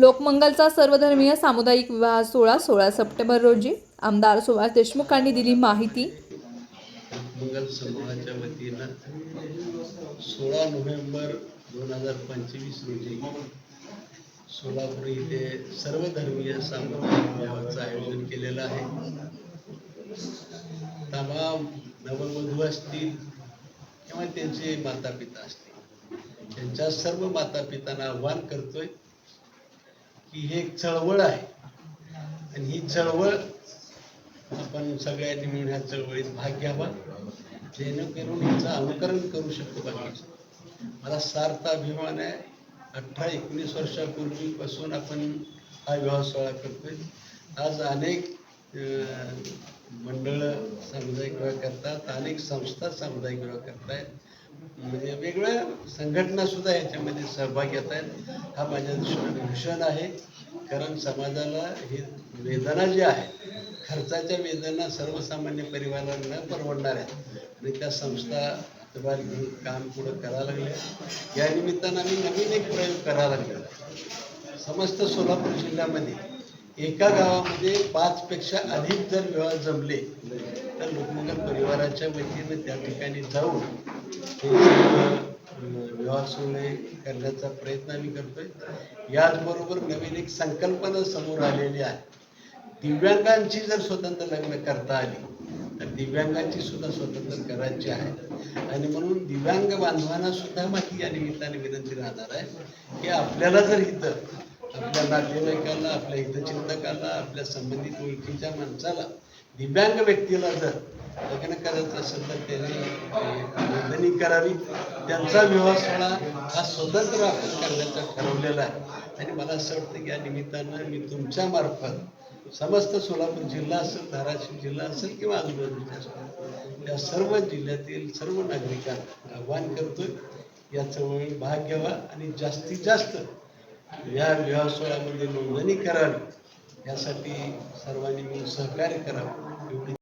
लोकमंगलचा सर्वधर्मीय सामुदायिक विवाह सोहळा सोळा सप्टेंबर रोजी. आमदार सुभाष देशमुखांनी दिली माहिती. मंगल समूहाच्या वतीनं सोळा नोव्हेंबर दोन हजार पंचवीस रोजी सोलापूर इथे सर्वधर्मीय सामुदायिक विवाहाचं आयोजन केलेलं आहे. तमाम नववधू असतील किंवा त्यांचे माता पिता असतील त्यांच्या सर्व माता पितांना आव्हान करतोय. की ही एक चळवळ आहे. आणि ही चळवळ आपण सगळ्यांनी मिळून ह्या चळवळीत भाग घ्यावा. जेणेकरून याचं अनुकरण करू शकतो बाकीचं. मला सार्थ अभिमान आहे. अठरा एकोणीस वर्षापूर्वीपासून आपण हा विवाह सोहळा करतोय. आज अनेक मंडळं सामुदायिक विवाह करतात. अनेक संस्था सामुदायिक विवाह करतायत. म्हणजे वेगवेगळ्या संघटना सुद्धा याच्यामध्ये सहभाग घेत आहेत. हा माझ्या दृष्टीने भूषण आहे. कारण समाजाला ही वेदना जी आहे खर्चाच्या वेदना सर्वसामान्य परिवाराला न परवडणार आहेत. आणि त्या संस्था हातभार घेऊन काम पुढं करायला लागले. या निमित्तानं आम्ही नवीन एक प्रयोग करायला लागलेला समस्त सोलापूर जिल्ह्यामध्ये एका गावामध्ये पाचपेक्षा अधिक जर विवाह जमले तर लोकमंगल परिवाराच्या वतीनं त्या ठिकाणी जाऊन विवाह करण्याचा प्रयत्न आम्ही करतोय. याचबरोबर नवीन एक संकल्पना समोर आलेली आहे. दिव्यांगांची जर स्वतंत्र लग्न करता आली तर दिव्यांगांची सुद्धा स्वतंत्र करायची आहे. आणि म्हणून दिव्यांग बांधवांना सुद्धा माझी या निमित्ताने विनंती राहणार आहे की आपल्याला जर इथं आपल्या नातेवाईकाला आपल्या हितचिंतकाला आपल्या संबंधित ओळखीच्या माणसाला दिव्यांग व्यक्तीला जर लग्न करायचं असेल तर त्याने करावी. त्यांचा विवाह सोहळा हा स्वतंत्र आपण करण्याचा ठरवलेला आहे. आणि मला असं वाटतं की या निमित्तानं मी तुमच्या मार्फत समस्त सोलापूर जिल्हा असेल धाराशिव जिल्हा असेल किंवा आजूबाजूच्या असेल या सर्व जिल्ह्यातील सर्व नागरिकांना आव्हान करतोय. याचं भाग घ्यावा आणि जास्तीत जास्त या विवाह सोहळ्यामध्ये नोंदणी करावी. यासाठी सर्वांनी मिळून सहकार्य करावं. एवढी